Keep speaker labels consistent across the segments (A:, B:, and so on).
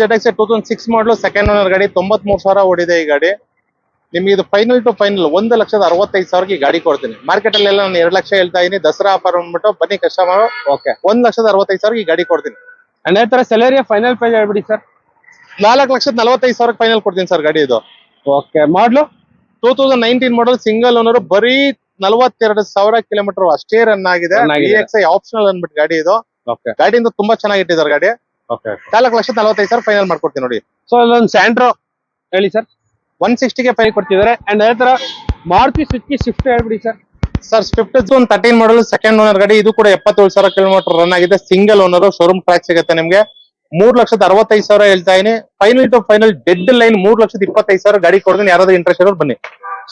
A: Z X two thousand six model second owner ಗಾಡಿ ತೊಂಬತ್ ಮೂರು ಸಾವಿರ ಓಡಿದೆ ಈ ಗಾಡಿ. ನಿಮ್ಗೆ ಇದು ಫೈನಲ್ ಟು ಫೈನಲ್ ಒಂದು ಲಕ್ಷದ ಅರವತ್ತೈದು ಸಾವಿರಕ್ಕೆ ಈ ಗಾಡಿ ಕೊಡ್ತೀನಿ. ಮಾರ್ಕೆಟ್ ಅಲ್ಲೆಲ್ಲ ನಾನು ಎರಡು ಲಕ್ಷ ಹೇಳ್ತಾ ಇದೀನಿ. ದಸರಾ ಆಫರ್ ಅಂದ್ಬಿಟ್ಟು ಬನ್ನಿ ಕಸ್ಟಮರ್
B: ಓಕೆ
A: ಒಂದ್ ಲಕ್ಷದ ಅರವತ್ತೈದು ಸಾವಿರ ಈ ಗಾಡಿ ಕೊಡ್ತೀನಿ.
B: ಅಂಡ್ ತರ ಸೆಲೇರಿಯ ಫೈನಲ್ ಪ್ರೈಸ್ ಹೇಳ್ಬಿಡಿ ಸರ್
A: ನಾಲ್ಕು ಲಕ್ಷದ ನಲವತ್ತೈದು ಸಾವಿರಕ್ಕೆ ಫೈನಲ್ ಕೊಡ್ತೀನಿ ಸರ್ ಗಾಡಿ ಇದು.
B: Okay model
A: two thousand nineteen model single owner ಬರೀ ನಲವತ್ತೆರಡು ಸಾವಿರ ಕಿಲೋಮೀಟರ್ ಅಷ್ಟೇ ರನ್ ಆಗಿದೆ. ಆಪ್ಷನಲ್ ಅನ್ಬಿಟ್ಟು ಗಾಡಿ ಇದು.
B: ಓಕೆ
A: ಗಾಡಿಯಿಂದ ತುಂಬಾ ಚೆನ್ನಾಗಿ ಇಟ್ಟಿದ್ದಾರೆ
B: ಗಾಡಿ.
A: ನಾಲ್ಕು ಲಕ್ಷದ ನಲವತ್ತೈದು ಸಾವಿರ ಫೈನಲ್ ಮಾಡ್ಕೊಡ್ತೀನಿ ನೋಡಿ.
B: ಸೊ ಅಲ್ಲೊಂದು ಸ್ಯಾಂಡ್ರೋ ಹೇಳಿ ಸರ್.
A: ಒನ್ ಸಿಕ್ಸ್ಟಿಗೆ ಫೈನ್
B: ಕೊಡ್ತಿದ್ದಾರೆ. ಅಂಡ್ ಅದೇ ತರ ಮಾರುತಿ ಸುಜುಕಿ ಸ್ವಿಫ್ಟ್ ಹೇಳ್ಬಿಡಿ ಸರ್.
A: ಸರ್ ಸ್ವಿಫ್ಟ್ ಒಂದು ತರ್ಟೀನ್ ಮಾಡಲ್ ಸೆಕೆಂಡ್ ಓನರ್ ಗಾಡಿ. ಇದು ಕೂಡ ಎಪ್ಪತ್ತೇಳು ಸಾವಿರ ಕಿಲೋಮೀಟರ್ ರನ್ ಆಗಿದೆ. ಸಿಂಗಲ್ ಓನರ್ ಶೋರೂಮ್ ಟ್ರ್ಯಾಕ್ ಸಿಗುತ್ತೆ ನಿಮ್ಗೆ. ಮೂರ್ ಲಕ್ಷದ ಅರವತ್ತೈದು ಸಾವಿರ ಹೇಳ್ತಾ ಇದೀನಿ. Final to final deadline ಮೂರ್ ಲಕ್ಷದ ಇಪ್ಪತ್ತೈದು ಸಾವಿರ ಗಾಡಿ ಕೊಡ್ತೀನಿ. ಯಾರಾದ್ರೂ ಇಂಟ್ರೆಸ್ಟ್ ಇರೋರು ಬನ್ನಿ.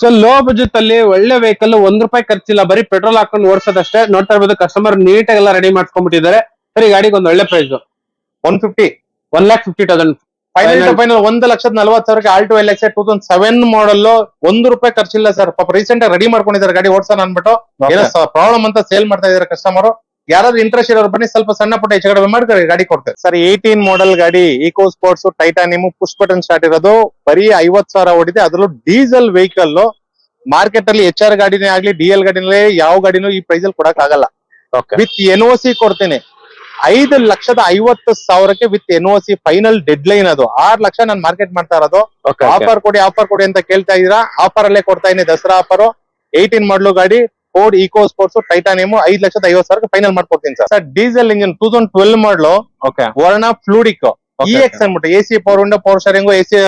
B: ಸೊ ಲೋ ಬಜೆಟ್ ಅಲ್ಲಿ ಒಳ್ಳೆ ವೆಹಿಕಲ್ ಒಂದ್ ರೂಪಾಯಿ ಖರ್ಚಿಲ್ಲ. ಬರೀ ಪೆಟ್ರೋಲ್ ಹಾಕೊಂಡು ಓಡಿಸೋದಷ್ಟೇ. ನೋಡ್ತಾ ಇರ್ಬೋದು ಕಸ್ಟಮರ್ ನೀಟಾಗಿ ಎಲ್ಲ ರೆಡಿ ಮಾಡ್ಕೊಂಡ್ಬಿಟ್ಟಿದ್ದಾರೆ ಸರಿ ಗಾಡಿಗೆ ಒಂದು ಒಳ್ಳೆ price
A: one fifty
B: one lakh fifty thousand
A: final to. Final ಒಂದು ಲಕ್ಷದ ನಲವತ್ತು ಸಾವಿರಕ್ಕೆ Alto L X two thousand seven model ಒಂದು ರೂಪಾಯಿ ಖರ್ಚಿಲ್ಲ ಸರ್ ಪಾಪ ರೀಸೆಂಟ್ ರೆಡಿ ಮಾಡ್ಕೊಂಡಿದ್ದಾರೆ ಗಾಡಿ ಓಡಿಸೋಣ ಅನ್ಬಿಟ್ಟು ಏನೋ ಪ್ರಾಬ್ಲಮ್ ಅಂತ ಸೇಲ್ ಮಾಡ್ತಾ ಇದಾರೆ ಕಸ್ಟಮರ್ ಯಾರಾದ್ರೂ ಇಂಟ್ರೆಸ್ಟ್ ಇರೋರು ಬನ್ನಿ ಸ್ವಲ್ಪ ಸಣ್ಣ ಪುಟ್ಟ ಹೆಚ್ಚು ಕಡಿಮೆ ಮಾಡಿ ಗಾಡಿ ಕೊಡ್ತಾರೆ ಸರ್ ಏಯ್ಟೀನ್ ಮಾಡೆಲ್ ಗಾಡಿ Eco sports titanium push button start ಇರೋದು. ಬರೀ ಐವತ್ ಸಾವಿರ ಓಡಿದೆ. ಅದರಲ್ಲೂ ಡೀಸೆಲ್ ವೆಹಿಕಲ್ ಮಾರ್ಕೆಟ್ ಅಲ್ಲಿ ಎಚ್ ಆರ್ ಗಾಡಿನೇ ಆಗ್ಲಿ ಡಿ ಎಲ್ ಗಾಡಿನೇ ಯಾವ ಗಾಡಿನೂ ಈ ಪ್ರೈಸ್ ಅಲ್ಲಿ ಕೊಡಕ್ ಆಗಲ್ಲ ವಿತ್ ಎನ್ ಓ ಸಿ ಕೊಡ್ತೀನಿ. ಐದು ಲಕ್ಷದ ಐವತ್ತು ಸಾವಿರಕ್ಕೆ with N O C final deadline ಅದು. ಆರ್ ಲಕ್ಷ ನಾನು ಮಾರ್ಕೆಟ್ ಮಾಡ್ತಾ ಇರೋದು. ಆಫರ್ ಕೊಡಿ ಆಫರ್ ಕೊಡಿ ಅಂತ ಕೇಳ್ತಾ ಇದೀರಾ ಆಫರ್ ಅಲ್ಲೇ ಕೊಡ್ತಾ ಇದೀನಿ ದಸರಾ ಆಫರ್ ಏಯ್ಟೀನ್ ಮಾಡ್ಲು ಗಾಡಿ ಫೋರ್ಡ್ ಈಕೋ ಸ್ಪೋರ್ಟ್ಸ್ ಟೈಟಾನಿಯಮ್ ಐದ್ ಲಕ್ಷದ ಐವತ್ತು ಸಾವಿರಕ್ಕೆ ಫೈನಲ್ ಮಾಡ್ಕೊಡ್ತೀನಿ sir. Sir diesel engine two thousand twelve model
B: okay
A: Verna fluidic E X ಅನ್ಬಿಟ್ಟು A C power window power steering A C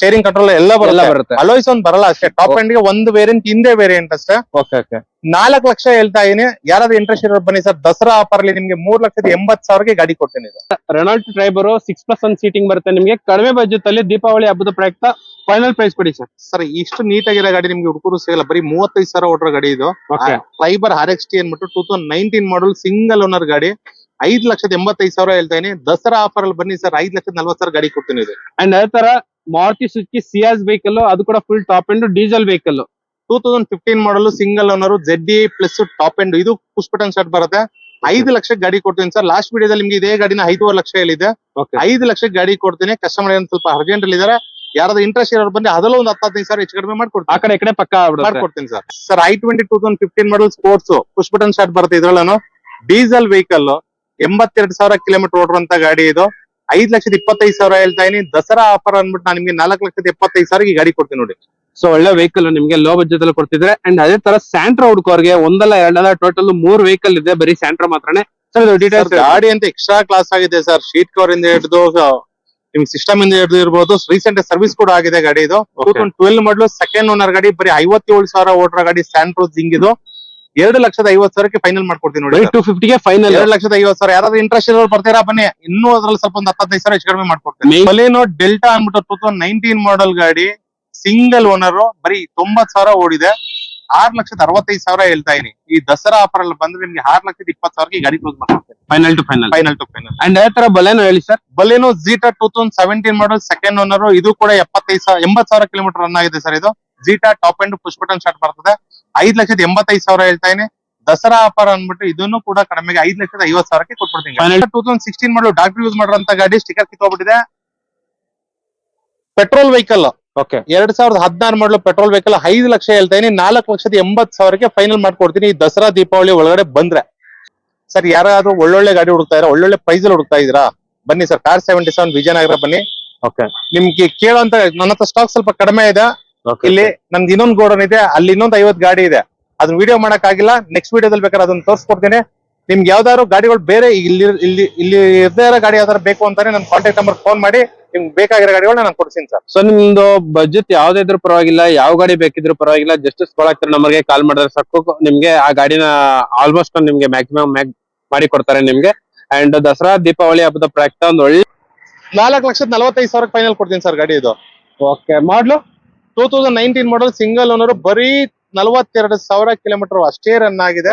A: steering control ಎಲ್ಲ
B: ಎಲ್ಲ
A: ಬರಲ್ಲ
B: ಬರುತ್ತೆ.
A: ಅಲೋಯ್ಸ್ ಒಂದ್ ಬರಲ್ಲ ಅಷ್ಟೇ. ಟಾಪ್ ಎಂಡ್ಗೆ ಒಂದು ವೇರಿಯಂಟ್ ಹಿಂದೆ ವೇರಿಯಂಟ್ ಅಷ್ಟೇ.
B: ಓಕೆ ಓಕೆ
A: ನಾಲ್ಕು ಲಕ್ಷ ಹೇಳ್ತಾ ಇದೀನಿ. ಯಾರಾದ್ರೂ ಇಂಟ್ರೆಸ್ಟ್ ಇರೋ ಬನ್ನಿ ಸರ್. ದಸರಾ ಆಫರ್ ಅಲ್ಲಿ ನಿಮ್ಗೆ ಮೂರ್ ಲಕ್ಷದ ಎಂಬತ್ ಸಾವಿರಕ್ಕೆ ಗಾಡಿ ಕೊಡ್ತೀನಿ
B: Renault Triber six plus one seating ಬರುತ್ತೆ ನಿಮಗೆ. ಕಡಿಮೆ ಬಜೆಟ್ ಅಲ್ಲಿ ದೀಪಾವಳಿ ಹಬ್ಬದ ಪ್ರಯುಕ್ತ ಫೈನಲ್ ಪ್ರೈಸ್ ಕೊಡಿ ಸರ್.
A: ಸರ್ ಇಷ್ಟು ನೀಟಾಗಿರೋ ಗಾಡಿ ನಿಮ್ಗೆ ಹುಡುಗರು ಸಿಗಲ್ಲ. ಬರೀ ಮೂವತ್ತೈದು ಸಾವಿರ ಓಡ್ರ ಗಾಡಿ ಇದು.
B: Okay
A: Triber R X T ಅನ್ಬಿಟ್ಟು two thousand nineteen model single owner ಗಾಡಿ. ಐದು ಲಕ್ಷದ ಎಂಬತ್ತೈದು ಸಾವಿರ ಹೇಳ್ತಾ ಇದೀನಿ. ದಸರಾ ಆಫರ್ ಅಲ್ಲಿ ಬನ್ನಿ ಸರ್. ಐದ್ ಲಕ್ಷದ ನಲ್ವತ್ತು ಸಾವಿರ ಗಾಡಿ ಕೊಡ್ತೀನಿ ಇದು.
B: ಅಂಡ್ ಅದೇ ತರ ಮಾರುತಿ ಸುಜುಕಿ ಸಿಯಾಸ್ ವೆಹಿಕಲ್ ಅದು ಕೂಡ full top end diesel vehicle
A: two thousand fifteen model single owner Z plus top end ಇದು ಪುಷ್ಪಟನ್ ಬಟನ್ ಶರ್ಟ್ ಬರುತ್ತೆ. ಐದು ಲಕ್ಷ ಗಾಡಿ ಕೊಡ್ತೀನಿ ಸರ್. ಲಾಸ್ಟ್ ವಿಡಿಯೋದಲ್ಲಿ ನಿಮ್ಗೆ ಇದೇ ಗಾಡಿನ ಐದೂವರೆ ಲಕ್ಷ ಹೇಳಿದೆ ಐದು ಲಕ್ಷ ಗಾಡಿ ಕೊಡ್ತೀನಿ. ಕಸ್ಟಮರ್ ಏನ್ ಸ್ವಲ್ಪ ಅರ್ಜೆಂಟ್ ಅಲ್ಲಿ ಇದಾರೆ. ಯಾರಾದ್ರೂ ಇಂಟ್ರೆಸ್ಟ್ ಇರೋರು ಬಂದ್ರೆ ಅದಲ್ಲೊಂದು ಒಂದು ಹತ್ತು ಹದಿನೈದು ಸಾವಿರ ಹೆಚ್ಚು ಕಡಿಮೆ
B: ಆ
A: ಮಾಡ್ಕೊಡ್ತೀನಿ
B: ಕಡೆ ಈ ಕಡೆ ಪಕ್ಕ
A: ಮಾಡ್ಕೊಡ್ತೀನಿ sir. Sir I twenty two thousand fifteen model sports push button start ಬರುತ್ತೆ ಇದ್ರಲ್ಲೂ ಡೀಸೆಲ್ ವೆಹಿಕಲ್ ಎಂಬತ್ತೆರಡು ಸಾವಿರ ಕಿಲೋಮೀಟರ್ ಓಡಿರುವಂತ ಗಾಡಿ ಇದು. ಐದ್ ಲಕ್ಷದ ಇಪ್ಪತ್ತೈದು ಸಾವಿರ ಹೇಳ್ತಾ ಇದೀನಿ. ದಸರಾ ಆಫರ್ ಅಂದ್ಬಿಟ್ಟು ನಾನು ನಿಮ್ಗೆ ನಾಲ್ಕು ಲಕ್ಷದ ಇಪ್ಪತ್ತೈದು ಸಾವಿರ ಈ ಗಾಡಿ ಕೊಡ್ತೀನಿ ನೋಡಿ.
B: ಸೊ ಒಳ್ಳೆ ವೆಹಿಕಲ್ ನಿಮಗೆ ಲೋ ಬಜೆಟ್ ಅಲ್ಲಿ ಕೊಡ್ತಿದ್ರೆ. ಅಂಡ್ ಅದೇ ತರ ಸ್ಯಾಂಟ್ರೋ ಹುಡುಕೋರ್ಗೆ ಒಂದಲ್ಲ ಎರಡಲ್ಲ ಟೋಟಲ್ ಮೂರ್ ವೆಹಿಕಲ್ ಇದೆ ಬರೀ ಸ್ಯಾಂಟ್ರೋ ಮಾತ್ರನೇ. ಸರ್ ಇದು ಡೀಟೇಲ್ಸ್
A: ಗಾಡಿ ಅಂತ ಎಕ್ಸ್ಟ್ರಾ ಕ್ಲಾಸ್ ಆಗಿದೆ ಸರ್ ಶೀಟ್ ಕವರ್ ಇಂದ ಹಿಡಿದು ನಿಮ್ ಸಿಸ್ಟಮ್ ಇಂದ ಹಿಡಿದು ಇರ್ಬೋದು. ರೀಸೆಂಟ್ ಸರ್ವಿಸ್ ಕೂಡ ಆಗಿದೆ ಗಾಡಿ ಇದು. Two. Thousand twelve model second owner ಗಾಡಿ ಬರೀ ಐವತ್ತೇಳು ಸಾವಿರ ಓಟರ್ ಗಾಡಿ ಸ್ಯಾಂಟ್ರೋಸ್ ಹಿಂಗಿದು ಇದು. ಎರಡು ಲಕ್ಷದ ಐವತ್ ಸಾವಿರಕ್ಕೆ ಫೈನಲ್ ಮಾಡ್ಕೊಡ್ತೀನಿ ನೋಡಿ.
B: ಟೂ ಫಿಫ್ಟಿಗೆ ಫೈನಲ್
A: ಎರಡು ಲಕ್ಷದ ಐವತ್ ಸಾವಿರ. ಯಾರಾದ್ರೂ ಇಂಟ್ರೆಸ್ಟ್ ಇರೋರು ಬರ್ತೀರಾ? ಬನ್ನಿ. ಇನ್ನೂ ಅದ್ರಲ್ಲಿ ಸ್ವಲ್ಪ ಒಂದು ಹತ್ತೈದು ಸಾವಿರ ಹೆಚ್ಚು ಕಡಿಮೆ ಮಾಡ್ಕೊಡ್ತೀನಿ. ಬಲೇನೋ ಡೆಲ್ಟಾ ಅನ್ಬಿಟ್ಟು ಟೂ ತೌಸಂಡ್ ನೈನ್ಟೀನ್ ಮಾಡಲ್ ಗಾಡಿ ಸಿಂಗಲ್ ಓನರ್ ಬರೀ ತೊಂಬತ್ ಸಾವಿರ ಓಡಿದೆ. ಆರ್ ಲಕ್ಷದ ಅರವತ್ತೈದು ಸಾವಿರ ಹೇಳ್ತಾ ಇದೀನಿ. ಈ ದಸರಾ ಆಫರ್ ಅಲ್ಲಿ ಬಂದ್ರೆ ನಿಮ್ಗೆ ಆರ್ ಲಕ್ಷದ ಇಪ್ಪತ್ತು ಸಾವಿರಕ್ಕೆ ಈ ಗಾಡಿ ಕ್ಲೋಸ್ ಮಾಡ್ಕೊಡ್ತೀನಿ.
B: Final to final
A: final to final
B: and ಅದೇ ತರ ಬಲೇನೋ ಹೇಳಿ sir?
A: Baleno Zeta two thousand seventeen model second owner ಇದು ಕೂಡ ಎಪ್ಪತ್ತೈದು ಸಾವಿರ ಎಂಬತ್ ಸಾವಿರ ಕಿಲೋಮೀಟರ್ ರನ್ ಆಗಿದೆ ಸರ್ ಇದು. Zeta top and push button start ಬರ್ತದೆ. ಐದ್ ಲಕ್ಷದ ಎಂಬತ್ತೈದು ಸಾವಿರ ಹೇಳ್ತಾ ದಸರಾ ಆಫರ್ ಅಂದ್ಬಿಟ್ಟು ಇದನ್ನು ಕೂಡ ಕಡಿಮೆಗೆ ಐದ್ ಲಕ್ಷದ ಐವತ್ತು ಸಾವಿರಕ್ಕೆ ಕೊಟ್ಬಿಡ್ತೀನಿ. Two thousand sixteen model doctor use ಮಾಡಿರೋಂತ ಗಾಡಿ ಸ್ಟಿಕರ್ ಕಿತ್ತೋಗ್ಬಿಟ್ಟಿದೆ ಪೆಟ್ರೋಲ್ ವೆಹಿಕಲ್
B: ಓಕೆ
A: ಎರಡ್ ಸಾವಿರದ ಹದಿನಾರು ಮಾಡಲು ಪೆಟ್ರೋಲ್ ವೆಹಿಕಲ್ ಐದು ಲಕ್ಷ ಹೇಳ್ತಾ ಇದೀನಿ ನಾಲ್ಕು ಲಕ್ಷದ ಎಂಬತ್ ಸಾವಿರಕ್ಕೆ ಫೈನಲ್ ಮಾಡ್ಕೊಡ್ತೀನಿ. ಈ ದಸರಾ ದೀಪಾವಳಿ ಒಳಗಡೆ ಬಂದ್ರೆ. ಸರ್ ಯಾರಾದ್ರೂ ಒಳ್ಳೊಳ್ಳೆ ಗಾಡಿ ಹುಡುಕ್ತಾ ಇದ್ರ ಒಳ್ಳೊಳ್ಳೆ ಪ್ರೈಸ್ ಅಲ್ಲಿ ಹುಡುಕ್ತಾ ಇದ್ದೀರಾ? ಬನ್ನಿ sir car seventy seven Vijayanagar ಬನ್ನಿ.
B: ಓಕೆ
A: ನಿಮ್ಗೆ ಕೇಳುವಂತ ನನ್ನ ಹತ್ರ ಸ್ಟಾಕ್ ಸ್ವಲ್ಪ ಕಡಿಮೆ ಇದೆ. ಇಲ್ಲಿ ನಮ್ದು ಇನ್ನೊಂದು ಗೋಡನ್ ಇದೆ ಅಲ್ಲಿ ಇನ್ನೊಂದು ಐವತ್ ಗಾಡಿ ಇದೆ. ಅದನ್ನ ವಿಡಿಯೋ ಮಾಡಕ್ ಆಗಿಲ್ಲ ನೆಕ್ಸ್ಟ್ ವಿಡಿಯೋದಲ್ಲಿ ಬೇಕಾದ್ರೆ ಅದನ್ನ ತೋರಿಸ್ಕೊಡ್ತೀನಿ. ನಿಮ್ಗೆ ಯಾವ್ದಾದ್ರು ಗಾಡಿಗಳು ಬೇರೆ ಇಲ್ಲಿ ಇಲ್ಲಿ ಇಲ್ಲಿ ಇರ್ದೇ ಇರೋ ಗಾಡಿ ಯಾವ್ದಾರು ಬೇಕು ಅಂತಾನೆ ನನ್ನ ಕಾಂಟ್ಯಾಕ್ಟ್ ನಂಬರ್ ಫೋನ್ ಮಾಡಿ ನಿಮ್ಗೆ ಬೇಕಾಗಿರೋ ಗಾಡಿಗಳನ್ನ ನಾನು ಕೊಡ್ತೀನಿ ಸರ್.
B: ಸೊ ನಿಮ್ದು ಬಜೆಟ್ ಯಾವ್ದೇ ಇದ್ರೂ ಪರವಾಗಿಲ್ಲ ಯಾವ ಗಾಡಿ ಬೇಕಿದ್ರು ಪರವಾಗಿಲ್ಲ ಜಸ್ಟ್ ಸ್ಕೊಳಾಕ್ತಾರೆ ನಮಗೆ ಕಾಲ್ ಮಾಡಿದ್ರೆ ಸಾಕು. ನಿಮ್ಗೆ ಆ ಗಾಡಿನ ಆಲ್ಮೋಸ್ಟ್ ನಿಮ್ಗೆ ಮ್ಯಾಕ್ಸಿಮಮ್ ಮಾಡಿ ಕೊಡ್ತಾರೆ ನಿಮ್ಗೆ. ಅಂಡ್ ದಸರಾ ದೀಪಾವಳಿ ಹಬ್ಬದ ಪ್ರಯುಕ್ತ ಒಂದು ಒಳ್ಳೆ
A: ನಾಲ್ಕು ಲಕ್ಷದ ನಲವತ್ತೈದು ಸಾವಿರ ಫೈನಲ್ ಕೊಡ್ತೀನಿ ಸರ್ ಗಾಡಿ ಇದು.
B: Okay model
A: two thousand nineteen model single owner ಬರೀ ನಲವತ್ತೆರಡು ಸಾವಿರ ಕಿಲೋಮೀಟರ್ ಅಷ್ಟೇ ರನ್ ಆಗಿದೆ.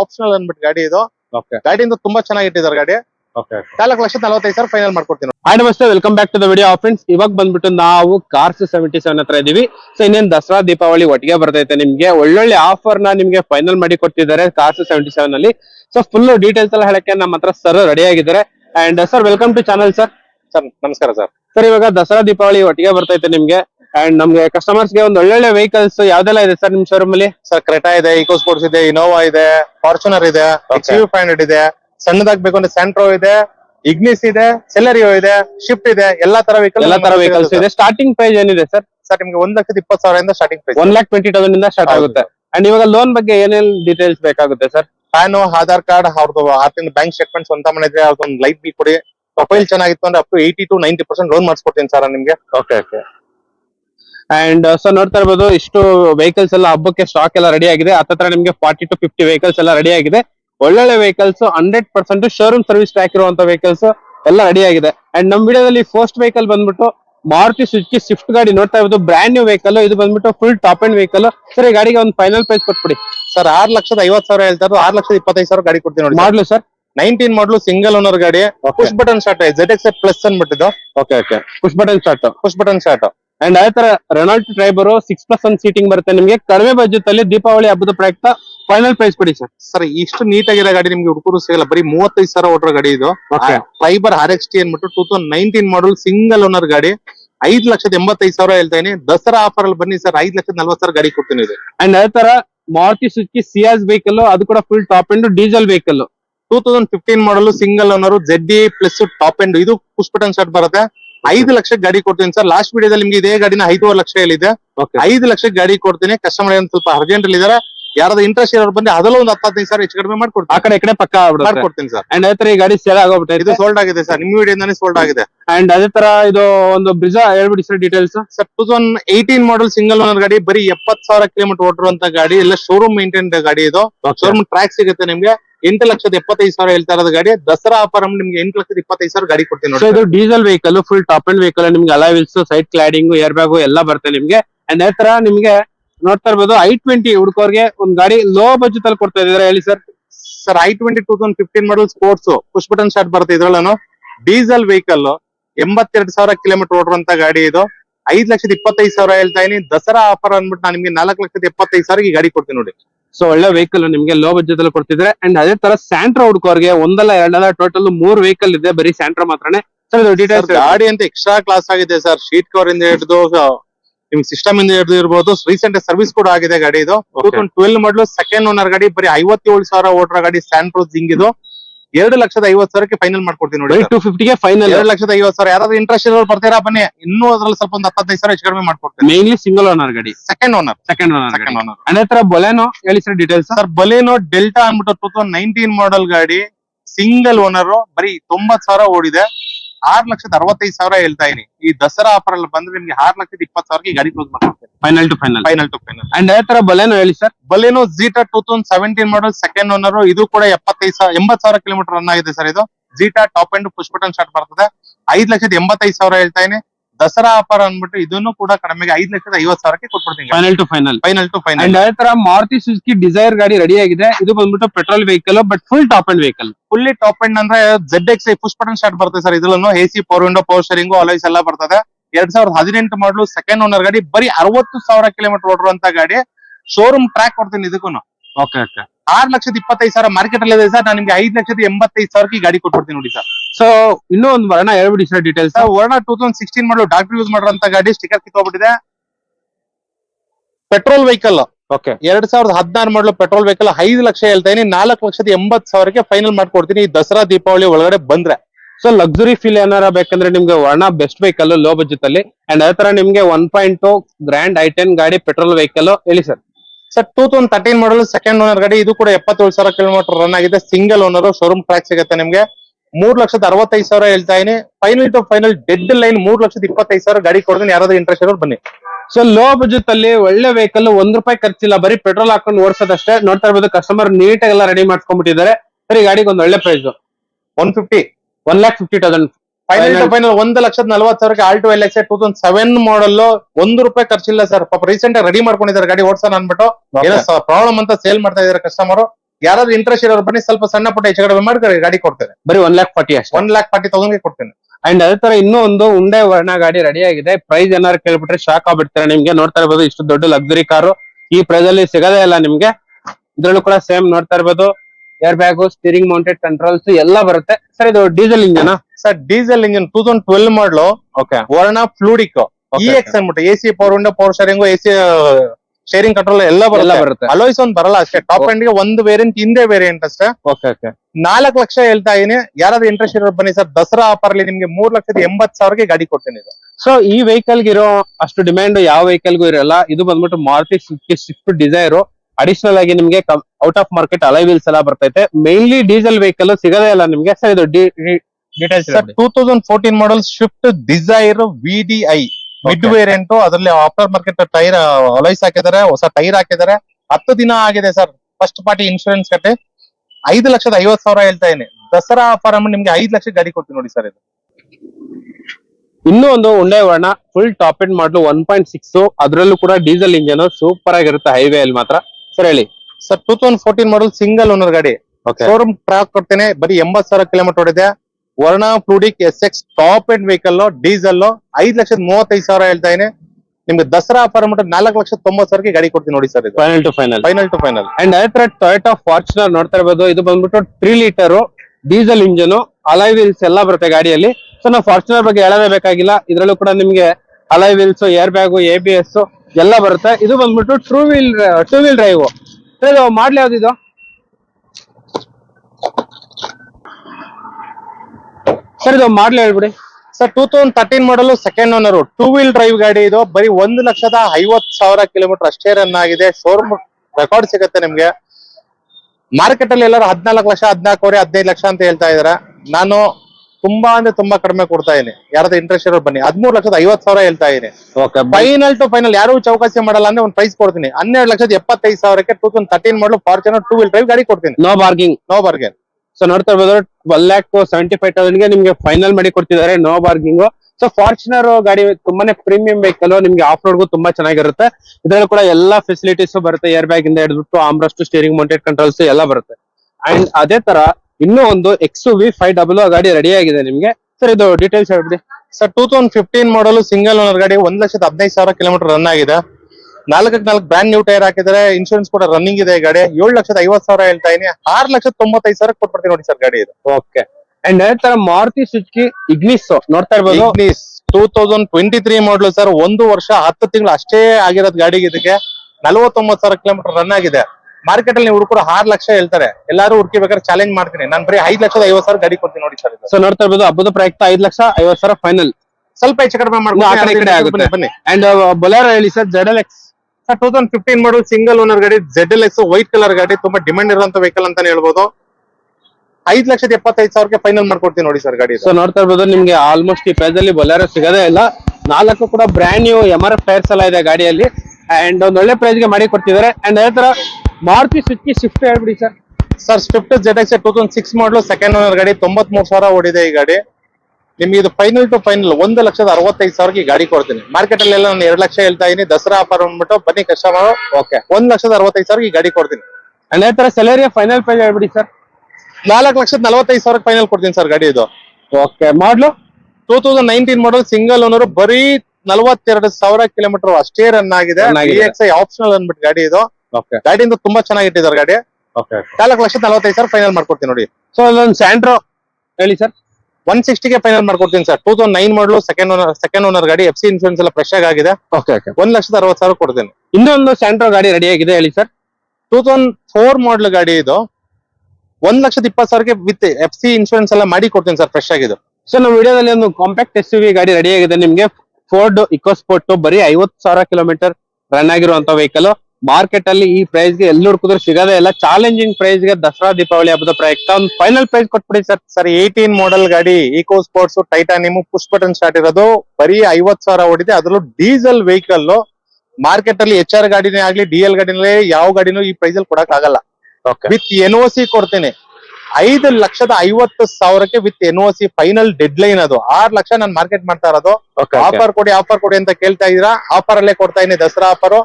A: ಆಪ್ಷನಲ್ ಅನ್ಬಿಟ್ಟು ಗಾಡಿ ಇದು.
B: ಓಕೆ
A: ಗಾಡಿಯಿಂದ ತುಂಬಾ ಚೆನ್ನಾಗಿ ಇಟ್ಟಿದ್ದಾರೆ ಗಾಡಿ.
B: ಓಕೆ
A: ನಾಲ್ಕು ಲಕ್ಷದ ನಲವತ್ತೈದು ಸಾವಿರ ಫೈನಲ್ ಮಾಡ್ಕೊಡ್ತೀನಿ.
B: ಹಾಯ್ ನಮಸ್ತೆ. Welcome back to the video friends ಇವಾಗ ಬಂದ್ಬಿಟ್ಟು ನಾವು ಕಾರ್ಸ್ ಸೆವೆಂಟಿ ಸೆವೆನ್ ಹತ್ರ ಇದೀವಿ. ಸೊ ಇನ್ನೇನ್ ದಸರಾ ದೀಪಾವಳಿ ಒಟ್ಟಿಗೆ ಬರ್ತೈತೆ ನಿಮ್ಗೆ. ಒಳ್ಳೊಳ್ಳೆ ಆಫರ್ನ ನಿಮ್ಗೆ ಫೈನಲ್ ಮಾಡಿ ಕೊಟ್ಟಿದ್ದಾರೆ ಕಾರ್ಸ್ ಸೆವೆಂಟಿ ಸೆವೆನ್ ಅಲ್ಲಿ. ಸೊ ಫುಲ್ ಡೀಟೇಲ್ಸ್ ಎಲ್ಲ ಹೇಳಕ್ಕೆ ನಮ್ಮ ಹತ್ರ ಸರ್ ರೆಡಿ ಆಗಿದ್ದಾರೆ. And sir welcome to channel sir
A: sir ನಮಸ್ಕಾರ ಸರ್
B: ಸರ್ ಇವಾಗ ದಸರಾ ದೀಪಾವಳಿ ಒಟ್ಟಿಗೆ ಬರ್ತೈತೆ ನಿಮ್ಗೆ. ಅಂಡ್ ನಮ್ಗೆ ಕಸ್ಟಮರ್ಸ್ಗೆ ಒಂದು ಒಳ್ಳೊಳ್ಳೆ ವೆಹಿಕಲ್ಸ್ ಯಾವ್ದೆಲ್ಲ ಇದೆ ಸರ್ ನಿಮ್ ಶೋರೂಮ್ ಅಲ್ಲಿ?
A: ಸರ್ ಕ್ರೆಟಾ ಇದೆ ಇಕೋ ಸ್ಪೋರ್ಟ್ಸ್ ಇದೆ ಇನೋವಾ ಇದೆ ಫಾರ್ಚುನರ್ ಇದೆ ಫೈವ್ ಹಂಡ್ರೆಡ್ ಇದೆ ಸಣ್ಣದಾಗ್ ಬೇಕು ಅಂದ್ರೆ ಸ್ಯಾಂಟ್ರೋ ಇದೆ ಇಗ್ನಿಸ್ ಇದೆ ಸೆಲರಿಯೋ ಇದೆ ಶಿಫ್ಟ್ ಇದೆ ಎಲ್ಲಾ ತರ ವೆಹಿಕಲ್
B: ಎಲ್ಲಾ ತರ ವೆಹಿಕಲ್ಸ್ ಇದೆ. ಸ್ಟಾರ್ಟಿಂಗ್ ಪ್ರೈಸ್ ಏನಿದೆ ಸರ್?
A: ಸರ್ ನಿಮ್ಗೆ ಒಂದ್ ಲಕ್ಷದ ಇಪ್ಪತ್ತು ಸಾವಿರದಿಂದ starting price
B: one lakh twenty thousand ಇಂದ ಸ್ಟಾರ್ಟ್ ಆಗುತ್ತೆ. ಅಂಡ್ ಇವಾಗ ಲೋನ್ ಬಗ್ಗೆ ಏನೇನ್ ಡೀಟೇಲ್ಸ್ ಬೇಕಾಗುತ್ತೆ ಸರ್?
A: ಪ್ಯಾನ್ ಆಧಾರ್ ಕಾರ್ಡ್ ಅವ್ರದ್ದು ಆತಿಂದ ಬ್ಯಾಂಕ್ ಸ್ಟೇಟ್ಮೆಂಟ್ ಸ್ವಂತ ಮನೆ ಇದ್ರೆ ಅವ್ರದ್ದು ಲೈಟ್ ಬಿಲ್ ಕೊಡಿ. ಪ್ರೊಫೈಲ್ ಚೆನ್ನಾಗಿತ್ತು ಅಂದ್ರೆ up to eighty to ninety percent loan ಮಾಡಿಸ್ಕೊಡ್ತೀನಿ sir ನಿಮ್ಗೆ.
B: ಓಕೆ ಓಕೆ ಅಂಡ್ ಸೊ ನೋಡ್ತಾ ಇರ್ಬೋದು ಇಷ್ಟು ವೆಹಿಕಲ್ಸ್ ಎಲ್ಲ ಹಬ್ಬಕ್ಕೆ ಸ್ಟಾಕ್ ಎಲ್ಲ ರೆಡಿ ಆಗಿದೆ. ಹತ್ತತ್ರ ನಿಮಗೆ ಫಾರ್ಟಿ ಟು ಫಿಫ್ಟಿ ವೆಹಿಕಲ್ಸ್ ಎಲ್ಲ ರೆಡಿ ಆಗಿದೆ. ಒಳ್ಳೊಳ್ಳೆ vehicles hundred percent showroom service track ಇರುವಂತ ವೆಹಿಕಲ್ಸ್ ಎಲ್ಲ ರೆಡಿ ಆಗಿದೆ. ಅಂಡ್ ನಮ್ ವಿಡಿಯೋದಲ್ಲಿ ಫಸ್ಟ್ ವೆಹಿಕಲ್ ಬಂದ್ಬಿಟ್ಟು ಮಾರುತಿ ಸುಜುಕಿ ಸ್ವಿಫ್ಟ್ ಗಾಡಿ ನೋಡ್ತಾ ಇರೋದು ಬ್ರ್ಯಾಂಡ್ ನ್ಯೂ ವೆಹಿಕಲ್ ಇದು ಬಂದ್ಬಿಟ್ಟು full top and vehicle sir ಈ ಗಾಡಿಗೆ ಒಂದು ಫೈನಲ್ ಪ್ರೈಸ್ ಕೊಟ್ಬಿಡಿ.
A: ಸರ್ ಆರ್ ಲಕ್ಷದ ಐವತ್ ಸಾವಿರ ಹೇಳ್ತಾರೆ ಆರು ಲಕ್ಷದ ಇಪ್ಪತ್ತೈದು ಸಾವಿರ ಗಾಡಿ ಕೊಡ್ತೀನಿ ನೋಡಿ
B: model sir?
A: Nineteen model single owner ಗಾಡಿ. Push button start Z X plus ಅನ್ಬಿಟ್ಟಿದ್ದು
B: okay okay push button start
A: push button start
B: and ಅದೇ ತರ Renault Triber six plus one seating ಬರುತ್ತೆ. ನಿಮಗೆ ಕಡಿಮೆ ಬಜೆಟ್ ಅಲ್ಲಿ ದೀಪಾವಳಿ ಹಬ್ಬದ ಪ್ರಯುಕ್ತ ಫೈನಲ್ ಪ್ರೈಸ್ ಕೊಡಿ ಸರ್
A: ಸರ್ ಇಷ್ಟು ನೀಟಾಗಿರೋ ಗಾಡಿ ನಿಮ್ಗೆ ಹುಡುಗರು ಸಿಗಲ್ಲ. ಬರೀ ಮೂವತ್ತೈದು ಸಾವಿರ ಓಟರ್ ಗಾಡಿ ಇದು.
B: Okay.
A: Triber R X T ಅನ್ಬಿಟ್ಟು two thousand nineteen model single owner ಗಾಡಿ. ಐದ್ ಲಕ್ಷದ ಎಂಬತ್ತೈದು ಸಾವಿರ ಹೇಳ್ತಾ ಇದೀನಿ. ದಸರಾ ಆಫರ್ ಅಲ್ಲಿ ಬನ್ನಿ ಸರ್ ಐದ್ ಲಕ್ಷದ ನಲ್ವತ್ತು ಸಾವಿರ ಗಾಡಿ ಕೊಡ್ತೀನಿ ಇದು.
B: ಅಂಡ್ ಅದೇ ತರ ಮಾರುತಿ ಸುಜುಕಿ ಸಿಯಾಸ್ ವೆಹಿಕಲ್ ಅದು ಕೂಡ full top end diesel vehicle
A: two thousand fifteen model single owner Z plus top end ಇದು ಪುಷ್ಪಟನ್ ಶರ್ಟ್ ಬರುತ್ತೆ. ಐದು ಲಕ್ಷ ಗಾಡಿ ಕೊಡ್ತೀನಿ ಸರ್. ಲಾಸ್ಟ್ ವಿಡಿಯೋದಲ್ಲಿ ನಿಮ್ಗೆ ಇದೇ ಗಾಡಿನ ಐದೂವರೆ ಲಕ್ಷ ಹೇಳಿದೆ. ಐದು ಲಕ್ಷ ಗಾಡಿ ಕೊಡ್ತೀನಿ. ಕಸ್ಟಮರ್ ಏನ್ ಸ್ವಲ್ಪ ಅರ್ಜೆಂಟ್ ಅಲ್ಲಿ ಇದಾರೆ ಯಾರಾದ್ರೂ ಇಂಟ್ರೆಸ್ಟ್ ಇರೋರು ಬಂದ್ರೆ ಅದಲ್ಲ ಒಂದು ಹತ್ತು ಹದಿನೈದು ಸಾವಿರ ಹೆಚ್ಚು ಕಡಿಮೆ
B: ಆ
A: ಮಾಡ್ಕೊಡ್ತೀನಿ
B: ಕಡೆ ಈ ಕಡೆ ಪಕ್ಕ ಆಗ್ಬಿಡುತ್ತೆ.
A: ಮಾಡ್ಕೊಡ್ತೀನಿ ಸರ್.
B: ಅಂಡ್ ಅದೇ ತರ ಈ ಗಾಡಿ ಸೇಲ್
A: ಇದು
B: ಆಗೋಗ್ಬಿಟ್ಟೈತೆ
A: ಸೋಲ್ಡ್ ಆಗಿದೆ ಸರ್. ನಿಮ್ ವಿಡಿಯೋದಾನೆ ಸೋಲ್ಡ್ ಆಗಿದೆ.
B: ಅಂಡ್ ಅದೇ ತರ ಇದು ಒಂದು ಬ್ರಿಜಾ ಹೇಳ್ಬಿಡಿ sir details
A: sir two thousand eighteen model single owner ಗಾಡಿ ಬರೀ ಎಪ್ಪತ್ ಸಾವಿರ ಕಿಲೋಮೀಟರ್ ಓಡಿರುವಂತ ಗಾಡಿ ಎಲ್ಲ ಶೋರೂಮ್ ಮೇಂಟೈನ್ ಗಾಡಿ ಇದು. ಶೋರೂಮ್ ಟ್ರ್ಯಾಕ್ ಸಿಗುತ್ತೆ ನಿಮ್ಗೆ. ಎಂಟು ಲಕ್ಷದ ಎಪ್ಪತ್ತೈದು ಸಾವಿರ ಹೇಳ್ತಾ ಇರೋದು ಗಾಡಿ. ದಸರಾ ಆಫರ್ ನಿಮ್ಗೆ ಎಂಟು ಲಕ್ಷದ ಇಪ್ಪತ್ತೈದು ಸಾವಿರ ಗಾಡಿ ಕೊಡ್ತೀನಿ ನೋಡಿ
B: ಇದು diesel vehicle full top and vehicle ನಿಮ್ಗೆ alloy wheels side cladding air bag ಎಲ್ಲ ಬರುತ್ತೆ ನಿಮ್ಗೆ. ಅಂಡ್ ಅದೇ ತರ ನಿಮ್ಗೆ ನೋಡ್ತಾ ಇರ್ಬೋದು, ಐ ಟ್ವೆಂಟಿ ಹುಡುಕೋರ್ಗೆ ಒಂದ್ ಗಾಡಿ ಲೋ ಬಜೆಟ್ ಅಲ್ಲಿ ಕೊಡ್ತಾ ಇದ್ದಾರೆ. ಹೇಳಿ sir
A: sir I twenty two thousand fifteen model sports push button start ಬರುತ್ತೆ ಇದ್ರಲ್ಲೂ ಡೀಸೆಲ್ ವೆಹಿಕಲ್ ಎಂಬತ್ತೆರಡು ಸಾವಿರ ಕಿಲೋಮೀಟರ್ ಓಡಿರುವಂತ ಗಾಡಿ ಇದು. ಐದ್ ಲಕ್ಷದ ಇಪ್ಪತ್ತೈದು ಸಾವಿರ ಹೇಳ್ತಾ ಇದೀನಿ. ದಸರಾ ಆಫರ್ ಅಂದ್ಬಿಟ್ಟು ನಾನು ನಿಮಗೆ ನಾಲ್ಕು ಲಕ್ಷದ ಎಪ್ಪತ್ತೈದು ಸಾವಿರ ಈ ಗಾಡಿ ಕೊಡ್ತೀನಿ ನೋಡಿ.
B: ಸೊ ಒಳ್ಳೆ ವೆಹಿಕಲ್ ನಿಮಗೆ ಲೋ ಬಜೆಟ್ ಅಲ್ಲಿ ಕೊಡ್ತಿದ್ರೆ. ಅಂಡ್ ಅದೇ ತರ ಸ್ಯಾಂಟ್ರಾ ಹುಡುಕೋರ್ಗೆ ಒಂದಲ್ಲ ಎರಡಲ್ಲ ಟೋಟಲ್ ಮೂರ್ ವೆಹಿಕಲ್ ಇದೆ ಬರೀ ಸ್ಯಾಂಟ್ರಾ ಮಾತ್ರನೇ.
A: ಸರ್
B: ಡೀಟೇಲ್ಸ್
A: ಗಾಡಿ ಅಂತ ಎಕ್ಸ್ಟ್ರಾ ಕ್ಲಾಸ್ ಆಗಿದೆ ಸರ್ ಶೀಟ್ ಕವರ್ ಇಂದ ಹಿಡಿದು ನಿಮ್ ಸಿಸ್ಟಮ್ ಇಂದ ಹಿಡಿದು ಇರ್ಬೋದು ರೀಸೆಂಟ್ ಸರ್ವಿಸ್ ಕೂಡ ಆಗಿದೆ ಗಾಡಿ ಇದು. Two thousand twelve model second owner ಗಾಡಿ ಬರೀ ಐವತ್ತೇಳು ಸಾವಿರ ಓಟರ್ ಗಾಡಿ ಸ್ಯಾಂಟ್ರೋ ಜಿಂಗ್ ಇದು. ಎರಡು ಲಕ್ಷದ ಐವತ್ತು ಸಾವಿರಕ್ಕೆ ಫೈನಲ್ ಮಾಡ್ಕೊಡ್ತೀನಿ ನೋಡಿ
B: ಟೂ ಫಿಫ್ಟಿಗೆ ಫೈನಲ್
A: ಎರಡು ಲಕ್ಷದ ಐವತ್ತು ಸಾವಿರ. ಯಾರಾದ್ರೂ ಇಂಟ್ರೆಸ್ಟ್ ಇರೋರು ಬರ್ತೀರಾ ಬನ್ನಿ. ಇನ್ನೂ ಅದ್ರಲ್ಲಿ ಸ್ವಲ್ಪ ಒಂದು ಹತ್ತೈದು ಸಾವಿರ ಹೆಚ್ಚು ಕಡಿಮೆ ಮಾಡ್ಕೊಡ್ತೀನಿ.
B: ಮೇನ್ಲಿ ಸಿಂಗಲ್ ಓನರ್ ಗಾಡಿ.
A: Second owner
B: second owner
A: second owner
B: ಅದೇ ತರ ಬೊಲೆನೋ ಹೇಳಿ sir details
A: sir Baleno Delta ಅನ್ಬಿಟ್ಟು ಟೂ ತೌಸಂಡ್ ನೈನ್ಟೀನ್ ಮಾಡಲ್ ಗಾಡಿ ಸಿಂಗಲ್ ಓನರ್ ಬರೀ ತೊಂಬತ್ ಸಾವಿರ ಓಡಿದೆ. ಆರ್ ಲಕ್ಷದ ಅರವತ್ತೈದು ಸಾವಿರ ಹೇಳ್ತಾ ಇದೀನಿ. ಈ ದಸರಾ ಆಫರ್ ಅಲ್ಲಿ ಬಂದ್ರೆ ನಿಮ್ಗೆ ಆರ್ ಲಕ್ಷದ ಇಪ್ಪತ್ತು ಸಾವಿರಕ್ಕೆ ಈ ಗಾಡಿ ಕ್ಲೋಸ್ ಮಾಡ್ತಾರೆ
B: final to final
A: final to final
B: and ಅದೇ ತರ ಬಲೇನು ಹೇಳಿ sir
A: Baleno Zeta two thousand seventeen model second owner ಇದು ಕೂಡ ಎಪ್ಪತ್ತೈದು ಸಾವಿರ ಎಂಬತ್ ಸಾವಿರ ಕಿಲೋಮೀಟರ್ ರನ್ ಆಗಿದೆ ಸರ್ ಇದು. Zeta top and push button start ಬರ್ತದೆ. ಐದ್ ಲಕ್ಷದ ಎಂಬತ್ತೈದು ಸಾವಿರ ಹೇಳ್ತಾ ಇದೀನಿ. ದಸರಾ ಆಫರ್ ಅಂದ್ಬಿಟ್ಟು ಇದನ್ನು ಕೂಡ ಕಡಿಮೆಗೆ ಐದ್ ಲಕ್ಷದ ಐವತ್ ಸಾವಿರಕ್ಕೆ ಕೊಟ್ಬಿಡ್ತೀನಿ.
B: Final to final
A: final to final
B: and ಅದೇ ತರ ಮಾರುತಿ ಸುಜುಕಿ ಡಿಸೈರ್ ಗಾಡಿ ರೆಡಿ ಆಗಿದೆ. ಇದು ಬಂದ್ಬಿಟ್ಟು petrol vehicle but full top and vehicle
A: fully top end ಅಂದ್ರೆ Z X I push button start ಬರ್ತದೆ sir ಇದ್ರಲ್ಲೂ A C power window power steering alloys ಎಲ್ಲ ಬರ್ತದೆ. ಎರಡ್ ಸಾವಿರದ ಹದಿನೆಂಟು ಮಾಡಲು ಸೆಕೆಂಡ್ ಓನರ್ ಗಾಡಿ ಬರೀ ಅರವತ್ತು ಸಾವಿರ ಕಿಲೋಮೀಟರ್ ಓಡಿರುವಂತ ಗಾಡಿ. ಶೋರೂಮ್ ಟ್ರ್ಯಾಕ್ ಕೊಡ್ತೀನಿ ಇದಕ್ಕೂ
B: ಓಕೆ ಓಕೆ
A: ಆರ್ ಲಕ್ಷದ ಇಪ್ಪತ್ತೈದು ಸಾವಿರ ಮಾರ್ಕೆಟ್ ಅಲ್ಲಿ ಇದೆ ಸರ್ ನಾನು ನಿಮ್ಗೆ ಐದ್ ಲಕ್ಷದ ಎಂಬತ್ತೈದು ಸಾವಿರಕ್ಕೆ ಈ ಗಾಡಿ ಕೊಟ್ಬಿಡ್ತೀನಿ ನೋಡಿ ಸರ್
B: ಸೊ ಇನ್ನೂ ಒಂದು ವರ್ಣ ಹೇಳ್ಬಿಡಿ sir details
A: Verna two thousand sixteen model doctor use ಮಾಡಿರೋಂತ ಗಾಡಿ ಸ್ಟಿಕರ್ ಕಿತ್ತೋಗ್ಬಿಟ್ಟಿದೆ ಪೆಟ್ರೋಲ್ ವೆಹಿಕಲ್
B: ಓಕೆ
A: ಎರಡ್ ಸಾವಿರದ ಹದಿನಾರು ಮಾಡಲು ಪೆಟ್ರೋಲ್ ವೆಹಿಕಲ್ ಐದು ಲಕ್ಷ ಹೇಳ್ತಾ ಇದೀನಿ. ನಾಲ್ಕು ಲಕ್ಷದ ಎಂಬತ್ ಸಾವಿರಕ್ಕೆ ಫೈನಲ್ ಮಾಡ್ಕೊಡ್ತೀನಿ. ಈ ದಸರಾ ದೀಪಾವಳಿ ಒಳಗಡೆ ಬಂದ್ರೆ.
B: ಸೊ ಲಕ್ಸುರಿ ಫೀಲ್ ಏನಾರ ಬೇಕಂದ್ರೆ ನಿಮ್ಗೆ Verna best vehicle low budget ಅಲ್ಲಿ. ಅಂಡ್ ಅದೇ ತರ ನಿಮ್ಗೆ one point two Grand I ten ಗಾಡಿ ಪೆಟ್ರೋಲ್ ವೆಹಿಕಲ್ ಹೇಳಿ sir
A: sir two thousand thirteen model second owner ಗಾಡಿ. ಇದು ಕೂಡ ಎಪ್ಪತ್ತೇಳು ಸಾವಿರ ಕಿಲೋಮೀಟರ್ ರನ್ ಆಗಿದೆ. ಸಿಂಗಲ್ ಓನರ್ ಶೋರೂಮ್ ಟ್ರ್ಯಾಕ್ ಸಿಗುತ್ತೆ ನಿಮ್ಗೆ. ಮೂರ್ ಲಕ್ಷದ ಅರವತ್ತೈದು ಸಾವಿರ ಹೇಳ್ತಾ ಇದ್ದೀನಿ final to final deadline ಮೂರ್ ಲಕ್ಷದ ಇಪ್ಪತ್ತೈದು ಸಾವಿರ ಗಾಡಿ ಕೊಡ್ತೀನಿ. ಯಾರಾದ್ರೂ ಇಂಟ್ರೆಸ್ಟ್ ಇರೋರು ಬನ್ನಿ.
B: ಸೊ ಲೋ ಬಜೆಟ್ ಅಲ್ಲಿ ಒಳ್ಳೆ ವೆಹಿಕಲ್ ಒಂದ್ ರೂಪಾಯಿ ಖರ್ಚಿಲ್ಲ. ಬರೀ ಪೆಟ್ರೋಲ್ ಹಾಕೊಂಡು ಓಡಿಸೋದಷ್ಟೇ. ನೋಡ್ತಾ ಇರ್ಬೋದು ಕಸ್ಟಮರ್ ನೀಟ್ ಎಲ್ಲ ರೆಡಿ ಮಾಡ್ಕೊಂಡ್ಬಿಟ್ಟಿದ್ದಾರೆ ಸರಿ ಗಾಡಿಗೆ ಒಂದು ಒಳ್ಳೆ price
A: one fifty
B: one lakh fifty thousand
A: final to final ಒಂದು ಲಕ್ಷದ ನಲ್ವತ್ತು ಸಾವಿರಕ್ಕೆ Alto L X two thousand seven model ಒಂದ್ ರೂಪಾಯಿ ಖರ್ಚಿಲ್ಲ ಸರ್. ಪಾಪ ರೀಸೆಂಟ್ ರೆಡಿ ಮಾಡ್ಕೊಂಡಿದ್ದಾರೆ ಗಾಡಿ ಓಡಿಸೋಣ ಅನ್ಬಿಟ್ಟು ಏನೋ ಪ್ರಾಬ್ಲಮ್ ಅಂತ ಸೇಲ್ ಮಾಡ್ತಾ ಇದಾರೆ ಕಸ್ಟಮರ್ ಯಾರಾದ್ರೂ ಇಂಟ್ರೆಸ್ಟ್ ಇರೋರು ಬನ್ನಿ ಸ್ವಲ್ಪ ಸಣ್ಣ ಪುಟ್ಟ ಹೆಚ್ಚು ಕಡಿಮೆ ಮಾಡಿ ಗಾಡಿ ಕೊಡ್ತೇನೆ.
B: ಬರೀ ಒನ್ ಲ್ಯಾಕ್ ಫಾರ್ಟಿ ಅಷ್ಟೇ.
A: ಒನ್ ಲ್ಯಾಕ್ ಫಾರ್ಟಿ ತೌಸಂಡ್ ಕೊಡ್ತೇನೆ.
B: ಅಂಡ್ ಅದೇ ತರ ಇನ್ನೂ ಒಂದು ಉಂಡೆ ವರ್ಣ ಗಾಡಿ ರೆಡಿ ಆಗಿದೆ. ಪ್ರೈಸ್ ಏನಾದ್ರು ಕೇಳ್ಬಿಟ್ರೆ ಶಾಕ್ ಆಗ್ಬಿಡ್ತಾರೆ ನಿಮ್ಗೆ? ನೋಡ್ತಾ ಇರ್ಬೋದು ಇಷ್ಟು ದೊಡ್ಡ ಲಕ್ಸುರಿ ಕಾರು ಈ ಪ್ರೈಸ್ ಅಲ್ಲಿ ಸಿಗದೇ ಇಲ್ಲ ನಿಮ್ಗೆ. ಇದ್ರಲ್ಲೂ ಕೂಡ ಸೇಮ್ ನೋಡ್ತಾ ಇರ್ಬೋದು. Air bag steering mounted controls ಎಲ್ಲ ಬರುತ್ತೆ. ಸರ್ ಇದು diesel engine
A: sir diesel engine two thousand twelve model
B: okay
A: Verna fluidic E X ಅನ್ಬಿಟ್ಟು A C power window power steering A C steering control ಎಲ್ಲ
B: ಎಲ್ಲ
A: ಬರುತ್ತೆ. Alloys ಒಂದ್ ಬರಲ್ಲ ಅಷ್ಟೇ. ಟಾಪ್ ಎಂಡ್ಗೆ ಒಂದು ವೇರಿಯಂಟ್ ಹಿಂದೆ ವೇರಿಯಂಟ್ ಅಷ್ಟೇ.
B: ಓಕೆ ಓಕೆ
A: ನಾಲ್ಕು ಲಕ್ಷ ಹೇಳ್ತಾ ಇದೀನಿ. ಯಾರಾದ್ರೂ ಇಂಟ್ರೆಸ್ಟ್ ಇರೋ ಬನ್ನಿ ಸರ್. ದಸರಾ ಆಫರ್ ಅಲ್ಲಿ ನಿಮ್ಗೆ ಮೂರ್ ಲಕ್ಷದ ಎಂಬತ್ ಸಾವಿರಕ್ಕೆ ಗಾಡಿ ಕೊಡ್ತೀನಿ ಇದು.
B: ಸೊ ಈ ವೆಹಿಕಲ್ಗೆ ಇರೋ ಅಷ್ಟು ಡಿಮ್ಯಾಂಡ್ ಯಾವ ವೆಹಿಕಲ್ ಗೂ ಇರಲ್ಲ. ಇದು ಬಂದ್ಬಿಟ್ಟು ಮಾರುತಿ ಸ್ವಿಫ್ಟ್ ಡಿಸೈರ್ ಅಡಿಷನಲ್ ಆಗಿ ನಿಮ್ಗೆ out of market alloy wheels ಎಲ್ಲ ಬರ್ತೈತೆ. ಮೇನ್ಲಿ ಡೀಸೆಲ್ ವೆಹಿಕಲ್ ಸಿಗದೇ ಇಲ್ಲ ನಿಮ್ಗೆ. ಸರ್ ಇದು details
A: sir two thousand fourteen model Swift Dzire V D I mid. Variant ಅದರಲ್ಲಿ ಆಫ್ಟರ್ ಮಾರ್ಕೆಟ್ ಟೈರ್ ಅಲೈಸ್ ಹಾಕಿದ್ದಾರೆ ಹೊಸ ಟೈರ್ ಹಾಕಿದ್ದಾರೆ ಹತ್ತು ದಿನ ಆಗಿದೆ ಸರ್ ಫಸ್ಟ್ ಪಾರ್ಟಿ ಇನ್ಶೂರೆನ್ಸ್ ಕಟ್ಟೆ. ಐದು ಲಕ್ಷದ ಐವತ್ ಸಾವಿರ ಹೇಳ್ತಾ ಇದ್ದೀನಿ. ದಸರಾ ಆಫರ್ ಅಮ್ಮ ನಿಮ್ಗೆ ಐದು ಲಕ್ಷ ಗಾಡಿ ಕೊಡ್ತೀನಿ ನೋಡಿ ಸರ್ ಇದು.
B: ಇನ್ನೂ ಒಂದು ಉಂಡೆ Verna full top end model one point six ಅದರಲ್ಲೂ ಕೂಡ ಡೀಸೆಲ್ ಇಂಜನ್ ಸೂಪರ್ ಆಗಿರುತ್ತೆ ಹೈವೇ ಅಲ್ಲಿ ಮಾತ್ರ. ಸರ್ ಹೇಳಿ.
A: Sir two thousand fourteen model single owner ಗಾಡಿ.
B: ಓಕೆ
A: ಶೋರೂಮ್ ಟ್ರಾಕ್ ಕೊಡ್ತೇನೆ. ಬರೀ ಎಂಬತ್ ಸಾವಿರ kilometre ಹೊಡಿದೆ Verna fluidic S X top end vehicle diesel ಐದು ಲಕ್ಷದ ಮೂವತ್ತೈದು ಸಾವಿರ ಹೇಳ್ತಾ ಇದ್ದೀನಿ. ನಿಮ್ಗೆ ದಸರಾ ಆಫರ್ ಮಟ್ಟ ನಾಲ್ಕು ಲಕ್ಷ ತೊಂಬತ್ತು ಸಾವಿರಕ್ಕೆ ಗಾಡಿ ಕೊಡ್ತೀನಿ ನೋಡಿ ಸರ್ ಇದು.
B: Final to final
A: final to final
B: and ಅದೇ ತರ ಟೊಯೋಟಾ ಫಾರ್ಚುನರ್ ನೋಡ್ತಾ ಇರ್ಬೋದು. ಇದು ಬಂದ್ಬಿಟ್ಟು three litre diesel engine alloy wheels ಎಲ್ಲ ಬರುತ್ತೆ ಗಾಡಿಯಲ್ಲಿ. ಸೊ ನಾವು ಫಾರ್ಚುನರ್ ಬಗ್ಗೆ ಹೇಳೋದೇ ಬೇಕಾಗಿಲ್ಲ. ಇದರಲ್ಲೂ ಕೂಡ ನಿಮ್ಗೆ alloy wheels air bag A B S ಎಲ್ಲ ಬರುತ್ತೆ. ಇದು ಬಂದ್ಬಿಟ್ಟು true wheel two wheel drive ಇದು ಮಾಡ್ಲಿ ಯಾವ್ದಿದು ಸರ್ ಇದು ಮಾಡ್ಲಿ ಹೇಳ್ಬಿಡಿ.
A: Sir two thousand thirteen model second owner two wheel drive ಗಾಡಿ ಇದು. ಬರೀ ಒಂದು ಲಕ್ಷದ ಐವತ್ ಸಾವಿರ ಕಿಲೋಮೀಟರ್ ಅಷ್ಟೇ ರನ್ ಆಗಿದೆ. ಶೋರೂಮ್ ರೆಕಾರ್ಡ್ ಸಿಗುತ್ತೆ ನಿಮ್ಗೆ. ಮಾರ್ಕೆಟ್ ಅಲ್ಲಿ ಎಲ್ಲರೂ ಹದಿನಾಲ್ಕು ಲಕ್ಷ ಹದಿನಾಲ್ಕೂವರೆ ಹದಿನೈದು ಲಕ್ಷ ಅಂತ ಹೇಳ್ತಾ ಇದಾರೆ. ನಾನು ತುಂಬಾ ಅಂದ್ರೆ ತುಂಬಾ ಕಡಿಮೆ ಕೊಡ್ತಾ ಇದೀನಿ. ಯಾರಾದ್ರೂ ಇಂಟ್ರೆಸ್ಟ್ ಇರೋ ಬನ್ನಿ. ಹದಿಮೂರು ಲಕ್ಷದ ಐವತ್ ಸಾವಿರ ಹೇಳ್ತಾ ಇದೀನಿ.
B: ಓಕೆ
A: ಫೈನಲ್ ಟು ಫೈನಲ್ ಯಾರು ಚೌಕಾಸಿ ಮಾಡಲ್ಲ ಅಂದ್ರೆ ಒಂದು ಪ್ರೈಸ್ ಕೊಡ್ತೀನಿ. ಹನ್ನೆರಡು ಲಕ್ಷದ ಎಪ್ಪತ್ತೈದು ಸಾವಿರಕ್ಕೆ two thousand thirteen model Fortuner two wheel drive ಗಾಡಿ ಕೊಡ್ತೀನಿ.
B: No bargaining
A: no bargain
B: so ನೋಡ್ತಾ ಇರ್ಬೋದು ಒನ್ ಲ್ಯಾಕ್ ಸೆವೆಂಟಿ ಫೈವ್ ತೌಸಂಡ್ಗೆ ನಿಮ್ಗೆ ಫೈನಲ್ ಮಾಡಿ ಕೊಡ್ತಿದ್ದಾರೆ ನೋ ಬಾರ್ಗಿಂಗ್ ಸೊ ಫಾರ್ಚುನರ್ ಗಾಡಿ ತುಂಬಾನೇ ಪ್ರೀಮಿಯಂ ವೆಹಿಕಲ್ ನಿಮ್ಗೆ ಆಫ್ ರೋಡ್ಗೂ ತುಂಬಾ ಚೆನ್ನಾಗಿರುತ್ತೆ. ಇದರಲ್ಲಿ ಕೂಡ ಎಲ್ಲಾ ಫೆಸಿಲಿಟೀಸ್ ಬರುತ್ತೆ ಏರ್ ಬ್ಯಾಗ್ ಇಂದ ಹಿಡಿದ್ಬಿಟ್ಟು ಆಮ್ರಸ್ಟ್ ಸ್ಟೀರಿಂಗ್ ಮೌಂಟೆಡ್ ಕಂಟ್ರೋಲ್ಸ್ ಎಲ್ಲ ಬರುತ್ತೆ. ಅಂಡ್ ಅದೇ ತರ ಇನ್ನೂ ಒಂದು ಎಕ್ಸ್ ವಿ ಫೈವ್ ಡಬಲ್ ಗಾಡಿ ರೆಡಿ ಆಗಿದೆ ನಿಮ್ಗೆ. ಸರ್ ಇದು ಡೀಟೇಲ್ಸ್ ಹೇಳ್ಬಿಡಿ.
A: Sir two thousand fifteen model single owner ಗಾಡಿ ಒಂದ್ ಲಕ್ಷದ ಹದಿನೈದು ಸಾವಿರ ಕಿಲೋಮೀಟರ್ ರನ್ ಆಗಿದೆ. ನಾಲ್ಕಕ್ಕೆ ನಾಲ್ಕು ಬ್ರ್ಯಾಂಡ್ ನ್ಯೂ ಟೈರ್ ಹಾಕಿದ್ರೆ ಇನ್ಶೂರೆನ್ಸ್ ಕೂಡ ರನ್ನಿಂಗ್ ಇದೆ ಗಾಡಿ. ಏಳು ಲಕ್ಷದ ಐವತ್ ಸಾವಿರ ಹೇಳ್ತಾ ಇದೀನಿ. ಆರ್ ಲಕ್ಷದ ತೊಂಬತ್ತೈದು ಸಾವಿರ ಕೊಟ್ಬಿಡ್ತೀನಿ ನೋಡಿ ಸರ್ ಗಾಡಿ ಇದು.
B: ಓಕೆ ಅಂಡ್ ಅದೇ ತರ ಮಾರುತಿ ಸುಜುಕಿ ಇಗ್ನಿಸ್ ನೋಡ್ತಾ ಇರ್ಬೋದು.
A: Two thousand twenty three model sir ಒಂದು ವರ್ಷ ಹತ್ತು ತಿಂಗಳು ಅಷ್ಟೇ ಆಗಿರೋದು ಗಾಡಿಗೆ ಇದಕ್ಕೆ. ನಲವತ್ತೊಂಬತ್ತು ಸಾವಿರ ಕಿಲೋಮೀಟರ್ ರನ್ ಆಗಿದೆ. ಮಾರ್ಕೆಟ್ ಅಲ್ಲಿ ನೀವು ಹುಡುಕರು ಆರು ಲಕ್ಷ ಹೇಳ್ತಾರೆ. ಎಲ್ಲರೂ ಹುಡುಕಿಬೇಕಾದ್ರೆ ಚಾಲೆಂಜ್ ಮಾಡ್ತೀನಿ. ನಾನು ಬರೀ ಐದು ಲಕ್ಷದ ಐವತ್ತು ಸಾವಿರ ಗಾಡಿ ಕೊಡ್ತೀನಿ ನೋಡಿ ಸರ್
B: ಸೊ ನೋಡ್ತಾ ಇರ್ಬೋದು ಹಬ್ಬದ ಪ್ರಯುಕ್ತ ಐದು ಲಕ್ಷ ಐವತ್ ಸಾವಿರ ಫೈನಲ್
A: ಸ್ವಲ್ಪ ಹೆಚ್ಚು ಕಡಿಮೆ
B: ಮಾಡಿ ಆ ಕಡೆ ಈ ಕಡೆ ಆಗುತ್ತೆ.
A: ಬನ್ನಿ
B: ಅಂಡ್ ಬೊಲೆರೋ ಹೇಳಿ sir Z L X
A: two thousand fifteen model single owner ಗಾಡಿ Z L X white colour ಗಾಡಿ ತುಂಬಾ ಡಿಮ್ಯಾಂಡ್ ಇರುವಂತ ವೆಹಿಕಲ್ ಅಂತಾನೆ ಹೇಳ್ಬೋದು. ಐದ್ ಲಕ್ಷದ ಎಪ್ಪತ್ತೈದು ಸಾವಿರಕ್ಕೆ ಫೈನಲ್ ಮಾಡ್ಕೊಡ್ತೀನಿ ನೋಡಿ ಸರ್ ಗಾಡಿ
B: ಸೊ ನೋಡ್ತಾ ಇರ್ಬೋದು ನಿಮ್ಗೆ ಆಲ್ಮೋಸ್ಟ್ ಈ ಪ್ರೈಸ್ ಅಲ್ಲಿ ಬೊಲೆರೋ ಸಿಗೋದೇ ಇಲ್ಲ. ನಾಲ್ಕು ಕೂಡ brand new M R F tyres ಎಲ್ಲ ಇದೆ ಗಾಡಿಯಲ್ಲಿ. ಅಂಡ್ ಒಂದ್ ಒಳ್ಳೆ ಪ್ರೈಸ್ಗೆ ಮಾಡಿ ಕೊಡ್ತಿದ್ದಾರೆ. ಅಂಡ್ ಅದೇ ತರ ಮಾರುತಿ ಸ್ವಿಫ್ಟಿ ಸ್ವಿಫ್ಟ್ ಹೇಳ್ಬಿಡಿ sir
A: sir swift Z X two thousand six model second owner ಗಾಡಿ ತೊಂಬತ್ ಮೂರು ಸಾವಿರ ಓಡಿದೆ ಈ ಗಾಡಿ. ನಿಮ್ಗೆ ಇದು ಫೈನಲ್ ಟು ಫೈನಲ್ ಒಂದು ಲಕ್ಷದ ಅರವತ್ತೈದು ಸಾವಿರಕ್ಕೆ ಈ ಗಾಡಿ ಕೊಡ್ತೀನಿ. ಮಾರ್ಕೆಟ್ ಅಲ್ಲಿ ಎಲ್ಲ ನಾನು ಎರಡು ಲಕ್ಷ ಹೇಳ್ತಾ ಇದೀನಿ. ದಸರಾ ಆಫರ್ ಅಂದ್ಬಿಟ್ಟು ಬನ್ನಿ ಕಸ್ಟಮರ್
B: ಓಕೆ
A: ಒಂದ್ ಲಕ್ಷದ ಅರವತ್ತೈದು ಸಾವಿರ ಈ ಗಾಡಿ ಕೊಡ್ತೀನಿ.
B: ಅಂಡ್ ಅದೇ ತರ ಸ್ಯಾಲರಿ ಫೈನಲ್ ಪ್ರೈಸ್ ಹೇಳ್ಬಿಡಿ ಸರ್
A: ನಾಲ್ಕು ಲಕ್ಷದ ನಲವತ್ತೈದು ಸಾವಿರಕ್ಕೆ ಫೈನಲ್ ಕೊಡ್ತೀನಿ ಸರ್ ಗಾಡಿ ಇದು.
B: Okay model
A: two thousand nineteen model single owner ಬರೀ ನಲವತ್ತೆರಡು ಸಾವಿರ ಕಿಲೋಮೀಟರ್ ಅಷ್ಟೇ ರನ್ ಆಗಿದೆ. ಆಪ್ಷನಲ್ ಅಂದ್ಬಿಟ್ಟು ಗಾಡಿ ಇದು.
B: ಓಕೆ
A: ಗಾಡಿಯಿಂದ ತುಂಬಾ ಚೆನ್ನಾಗಿಟ್ಟಿದ್ದಾರೆ ಗಾಡಿ.
B: ಓಕೆ
A: ನಾಲ್ಕು ಲಕ್ಷದ ನಲವತ್ತೈದು ಸಾವಿರ ಫೈನಲ್ ಮಾಡ್ಕೊಡ್ತೀನಿ ನೋಡಿ.
B: ಸೊ ಅದೊಂದು ಸ್ಯಾಂಟ್ರೋ ಹೇಳಿ ಸರ್
A: ಒನ್ ಸಿಕ್ಸ್ಟಿಗೆ ಫೈನಲ್ ಮಾಡ್ಕೊಡ್ತೀನಿ sir two thousand nine model second owner second owner ಗಾಡಿ ಎಫ್ ಸಿ ಇನ್ಶೂರೆನ್ಸ್ ಎಲ್ಲ ಫ್ರೆಶ್ ಆಗಿದೆ.
B: ಓಕೆ ಓಕೆ
A: ಒಂದ್ ಲಕ್ಷದ ಅರವತ್ತು ಸಾವಿರ ಕೊಡ್ತೀನಿ.
B: ಇನ್ನೊಂದು ಸ್ಯಾಂಟ್ರೋ ಗಾಡಿ ರೆಡಿ ಆಗಿದೆ ಹೇಳಿ sir
A: two thousand four model ಗಾಡಿ ಇದು. ಒಂದ್ ಲಕ್ಷದ ಇಪ್ಪತ್ತು ಸಾವಿರಕ್ಕೆ ವಿತ್ ಎಫ್ ಸಿ ಇನ್ಶೂರೆನ್ಸ್ ಎಲ್ಲ ಮಾಡಿ ಕೊಡ್ತೀನಿ ಸರ್ ಫ್ರೆಶ್ ಆಗಿದೆ.
B: ಸೊ ನಮ್ಮ ವಿಡಿಯೋದಲ್ಲಿ ಒಂದು ಕಾಂಪ್ಯಾಕ್ಟ್ ಎಸ್ ವಿ ಗಾಡಿ ರೆಡಿ ಆಗಿದೆ. ನಿಮ್ಗೆ ಫೋರ್ಡ್ ಇಕೋಸ್ಪೋರ್ಟ್ ಬರೀ ಐವತ್ತು ಸಾವಿರ ಕಿಲೋಮೀಟರ್ ರನ್ ಆಗಿರುವಂತ ವೆಹಿಕಲ್ ಮಾರ್ಕೆಟ್ ಅಲ್ಲಿ ಈ ಪ್ರೈಸ್ಗೆ ಎಲ್ಲಿ ಹುಡುಕಿದ್ರೆ ಸಿಗೋದೇ ಇಲ್ಲ. ಚಾಲೆಂಜಿಂಗ್ ಪ್ರೈಸ್ಗೆ ದಸರಾ ದೀಪಾವಳಿ ಹಬ್ಬದ ಪ್ರಯುಕ್ತ. ಒಂದು ಫೈನಲ್ ಪ್ರೈಸ್ ಕೊಟ್ಬಿಡಿ ಸರ್.
A: ಸರ್ ಏಯ್ಟೀನ್ ಮಾಡಲ್ ಗಾಡಿ Eco sports titanium push button start ಇರೋದು. ಬರೀ ಐವತ್ ಸಾವಿರ ಓಡಿದೆ. ಅದ್ರಲ್ಲೂ ಡೀಸೆಲ್ ವೆಹಿಕಲ್ ಮಾರ್ಕೆಟ್ ಅಲ್ಲಿ ಎಚ್ ಆರ್ ಗಾಡಿನೇ ಆಗ್ಲಿ ಡಿ ಎಲ್ ಗಾಡಿನೇ ಯಾವ ಗಾಡಿನೂ ಈ ಪ್ರೈಸ್ ಅಲ್ಲಿ ಕೊಡಕ್ ಆಗಲ್ಲ. ವಿತ್ ಎನ್ ಓ ಸಿ ಕೊಡ್ತೀನಿ. ಐದು ಲಕ್ಷದ ಐವತ್ತು ಸಾವಿರಕ್ಕೆ with N O C final deadline ಅದು. ಆರ್ ಲಕ್ಷ ನಾನು ಮಾರ್ಕೆಟ್ ಮಾಡ್ತಾ ಇರೋದು. ಆಫರ್ ಕೊಡಿ ಆಫರ್ ಕೊಡಿ ಅಂತ ಕೇಳ್ತಾ ಇದೀರಾ ಆಫರ್ ಅಲ್ಲೇ ಕೊಡ್ತಾ ಇದ್ದೀನಿ. ದಸರಾ ಆಫರ್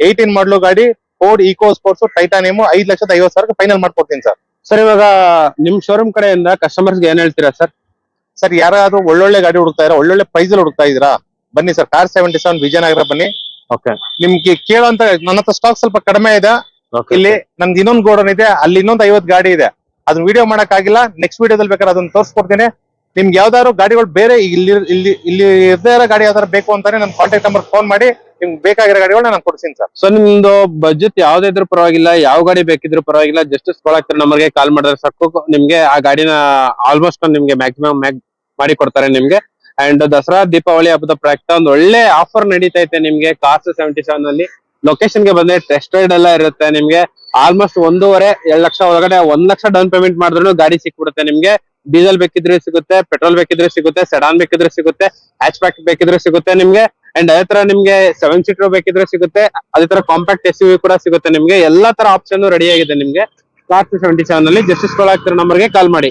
A: ಏಯ್ಟೀನ್ ಮಾಡ್ಲು ಗಾಡಿ ಫೋರ್ಡ್ ಈಕೋ ಸ್ಪೋರ್ಟ್ಸ್ ಟೈಟಾನಿಯಮ್ ಐದ್ ಲಕ್ಷದ ಐವತ್ತು ಸಾವಿರ ಫೈನಲ್ ಮಾಡ್ಕೊಡ್ತೀನಿ ಸರ್.
B: ಸರ್ ಇವಾಗ ನಿಮ್ ಶೋರೂಮ್ ಕಡೆಯಿಂದ ಕಸ್ಟಮರ್ಸ್ಗೆ ಏನ್ ಹೇಳ್ತೀರಾ ಸರ್?
A: ಸರ್ ಯಾರಾದ್ರೂ ಒಳ್ಳೊಳ್ಳೆ ಗಾಡಿ ಹುಡುಕ್ತಾ ಇರೋ ಒಳ್ಳೊಳ್ಳೆ ಪ್ರೈಸ್ ಅಲ್ಲಿ ಹುಡುಕ್ತಾ ಇದ್ರಾ ಬನ್ನಿ sir. Car seventy seven Vijayanagar ಬನ್ನಿ.
B: ಓಕೆ.
A: ನಿಮ್ಗೆ ಕೇಳುವಂತ ನನ್ನ ಹತ್ರ ಸ್ಟಾಕ್ ಸ್ವಲ್ಪ ಕಡಿಮೆ ಇದೆ. ಇಲ್ಲಿ ನಮ್ದು ಇನ್ನೊಂದು ಗೋಡನ್ ಇದೆ ಅಲ್ಲಿ ಇನ್ನೊಂದು ಐವತ್ ಗಾಡಿ ಇದೆ. ಅದನ್ನ ವಿಡಿಯೋ ಮಾಡಕ್ ಆಗಿಲ್ಲ ನೆಕ್ಸ್ಟ್ ವಿಡಿಯೋದಲ್ಲಿ ಬೇಕಾದ್ರೆ ಅದನ್ನ ತೋರಿಸ್ಕೊಡ್ತೀನಿ. ನಿಮ್ಗೆ ಯಾವ್ದಾದ್ರು ಗಾಡಿಗಳು ಬೇರೆ ಇಲ್ಲಿ ಇಲ್ಲಿ ಇಲ್ಲಿ ಇರದೇ ಇರೋ ಗಾಡಿ ಯಾವ್ದಾರು ಬೇಕು ಅಂತಾನೆ ನನ್ನ ಕಾಂಟ್ಯಾಕ್ಟ್ ನಂಬರ್ ಫೋನ್ ಮಾಡಿ ನಿಮ್ಗೆ ಬೇಕಾಗಿರೋ ಗಾಡಿಗಳನ್ನ ನಾನು ಕೊಡ್ತೀನಿ ಸರ್.
B: ಸೊ ನಿಮ್ದು ಬಜೆಟ್ ಯಾವ್ದೇ ಇದ್ರೂ ಪರವಾಗಿಲ್ಲ, ಯಾವ ಗಾಡಿ ಬೇಕಿದ್ರು ಪರವಾಗಿಲ್ಲ ಜಸ್ಟ್ ಸ್ಕೊಳಕ್ಕೆ ನಮಗೆ ಕಾಲ್ ಮಾಡಿದ್ರೆ ಸಾಕು. ನಿಮ್ಗೆ ಆ ಗಾಡಿನ ಆಲ್ಮೋಸ್ಟ್ ನಿಮ್ಗೆ ಮ್ಯಾಕ್ಸಿಮಮ್ ಮ್ಯಾಕ್ ಮಾಡಿ ಕೊಡ್ತಾರೆ ನಿಮ್ಗೆ. ಅಂಡ್ ದಸರಾ, ದೀಪಾವಳಿ ಹಬ್ಬದ ಪ್ರಯುಕ್ತ ಒಂದು ಒಳ್ಳೆ ಆಫರ್ ನಡೀತೈತೆ ನಿಮ್ಗೆ ಕಾಸ್ಟ್ ಸೆವೆಂಟಿ ಸೆವೆನ್ ಅಲ್ಲಿ. ಲೊಕೇಶನ್ಗೆ ಬಂದ್ರೆ ಟೆಸ್ಟ್ ರೈಡ್ ಎಲ್ಲ ಇರುತ್ತೆ ನಿಮ್ಗೆ. ಆಲ್ಮೋಸ್ಟ್ ಒಂದೂವರೆ, ಎರಡ್ ಲಕ್ಷ ಒಳಗಡೆ ಒಂದ್ ಲಕ್ಷ ಡೌನ್ ಪೇಮೆಂಟ್ ಮಾಡಿದ್ರು ಗಾಡಿ ಸಿಕ್ಬಿಡುತ್ತೆ ನಿಮ್ಗೆ. ಡೀಸೆಲ್ ಬೇಕಿದ್ರೆ ಸಿಗುತ್ತೆ ಪೆಟ್ರೋಲ್ ಬೇಕಿದ್ರೆ ಸಿಗುತ್ತೆ ಸೆಡಾನ್ ಬೇಕಿದ್ರೆ ಸಿಗುತ್ತೆ ಹ್ಯಾಚ್ ಬ್ಯಾಕ್ ಬೇಕಿದ್ರೆ ಸಿಗುತ್ತೆ ನಿಮ್ಗೆ. ಅಂಡ್ ಅದೇ ತರ ನಿಮ್ಗೆ ಸೆವೆನ್ ಸೀಟರ್ ಬೇಕಿದ್ರೆ ಸಿಗುತ್ತೆ. ಅದೇ ತರ ಕಾಂಪ್ಯಾಕ್ಟ್ ಎಸ್ ಯು ಕೂಡ ಸಿಗುತ್ತೆ ನಿಮ್ಗೆ. ಎಲ್ಲಾ ತರ ಆಪ್ಷನ್ ರೆಡಿ ಆಗಿದೆ ನಿಮ್ಗೆ. ಕಾಸ್ಟ್ ಸೆವೆಂಟಿ ಸೆವೆನ್ ಅಲ್ಲಿ ಜಸ್ಟಿಸ್ ನಂಬರ್ಗೆ ಕಾಲ್ ಮಾಡಿ.